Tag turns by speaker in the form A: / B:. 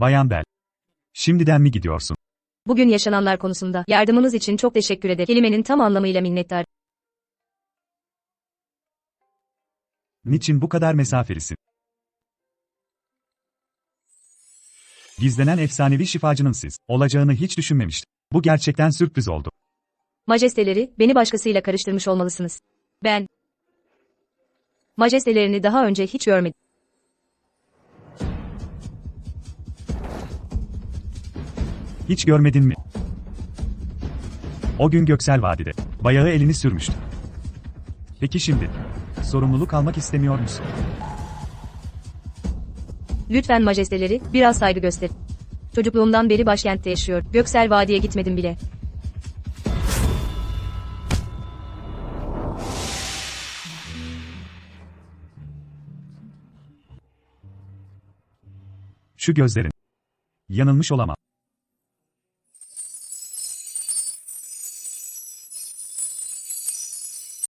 A: Bayan Bel. Şimdiden mi gidiyorsun?
B: Bugün yaşananlar konusunda yardımınız için çok teşekkür ederim. Kelimenin tam anlamıyla minnettar.
A: Niçin bu kadar mesafelisin? Gizlenen efsanevi şifacının siz olacağını hiç düşünmemiştim. Bu gerçekten sürpriz oldu.
B: Majesteleri, beni başkasıyla karıştırmış olmalısınız. Ben... Majestelerini daha önce hiç görmedim.
A: Hiç görmedin mi? O gün Göksel Vadide. Bayağı elini sürmüştü. Peki şimdi? Sorumluluk almak istemiyor musun?
B: Lütfen majesteleri, biraz saygı gösterin. Çocukluğumdan beri başkentte yaşıyor. Göksel Vadi'ye gitmedim bile.
A: Şu gözlerin. Yanılmış olamam.